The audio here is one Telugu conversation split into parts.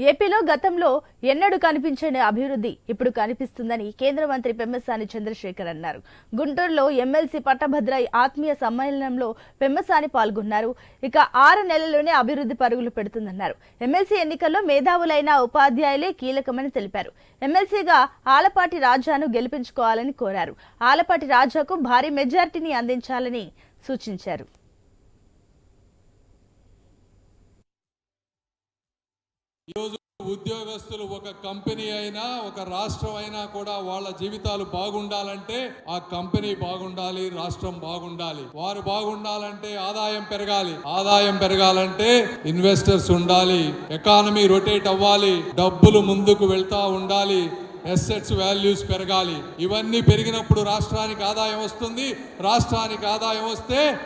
ఏపీలో గతంలో ఎన్నడూ కనిపించని అభివృద్ధి ఇప్పుడు కనిపిస్తుందని కేంద్ర మంత్రి పెమ్మసాని చంద్రశేఖర్ అన్నారు. గుంటూరులో ఎమ్మెల్సీ పట్టభద్ర ఆత్మీయ సమ్మేళనంలో పెమ్మసాని పాల్గొన్నారు. ఇక ఆరు నెలల్లోనే అభివృద్ధి పరుగులు పెడుతుందన్నారు. ఎమ్మెల్సీ ఎన్నికల్లో మేధావులైన ఉపాధ్యాయులే కీలకమని తెలిపారు. ఎమ్మెల్సీగా ఆలపాటి రాజాను గెలిపించుకోవాలని కోరారు. ఆలపాటి రాజాకు భారీ మెజార్టీని అందించాలని సూచించారు. ఈరోజు ఉద్యోగస్తులు ఒక కంపెనీ అయినా ఒక రాష్ట్రం అయినా కూడా వాళ్ళ జీవితాలు బాగుండాలంటే ఆ కంపెనీ బాగుండాలి రాష్ట్రం బాగుండాలి. వారు బాగుండాలంటే ఆదాయం పెరగాలి. ఆదాయం పెరగాలంటే ఇన్వెస్టర్స్ ఉండాలి. ఎకానమీ రొటేట్ అవ్వాలి. డబ్బులు ముందుకు వెళ్తా ఉండాలి. ఎస్సెట్స్ వాల్యూస్ పెరగాలి. ఇవన్నీ పెరిగినప్పుడు రాష్ట్రానికి ఆదాయం వస్తుంది. రాష్ట్రానికి ఆదాయం వస్తే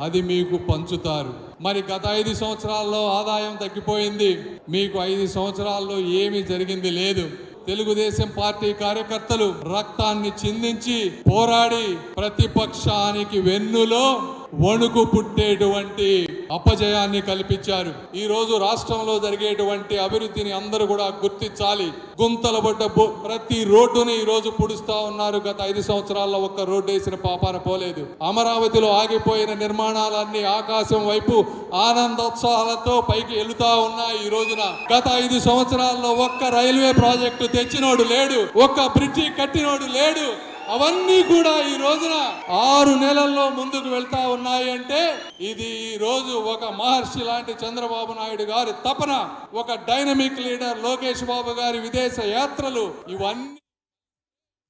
అది మీకు పంచుతారు. మరి గత ఐదు సంవత్సరాల్లో ఆదాయం తగ్గిపోయింది. మీకు ఐదు సంవత్సరాల్లో ఏమీ జరిగింది లేదు. తెలుగుదేశం పార్టీ కార్యకర్తలు రక్తాన్ని చిందించి పోరాడి ప్రతిపక్షానికి వెన్నులో వణుకు పుట్టేటువంటి అపజయాన్ని కల్పించారు. ఈ రోజు రాష్ట్రంలో జరిగేటువంటి అభివృద్ధిని అందరూ కూడా గుర్తించాలి. గుంతలు పడ్డ ప్రతి రోడ్డుని ఈ రోజు పుడుస్తా ఉన్నారు. గత ఐదు సంవత్సరాల్లో ఒక్క రోడ్డు వేసిన పాపాన పోలేదు. అమరావతిలో ఆగిపోయిన నిర్మాణాలన్నీ ఆకాశం వైపు ఆనందోత్సాహాలతో పైకి వెళుతా ఉన్నాయి ఈ రోజున. గత ఐదు సంవత్సరాల్లో ఒక్క రైల్వే ప్రాజెక్టు తెచ్చినోడు లేడు. ఒక్క బ్రిడ్జి కట్టినోడు లేడు. అవన్నీ కూడా ఈ రోజున ఆరు నెలల్లో ముందుకు వెళ్తా ఉన్నాయి అంటే ఇది ఈ రోజు ఒక మహర్షి లాంటి చంద్రబాబు నాయుడు గారి తపన. ఒక డైనమిక్ లీడర్ లోకేష్ బాబు గారి విదేశ యాత్రలు ఇవన్నీ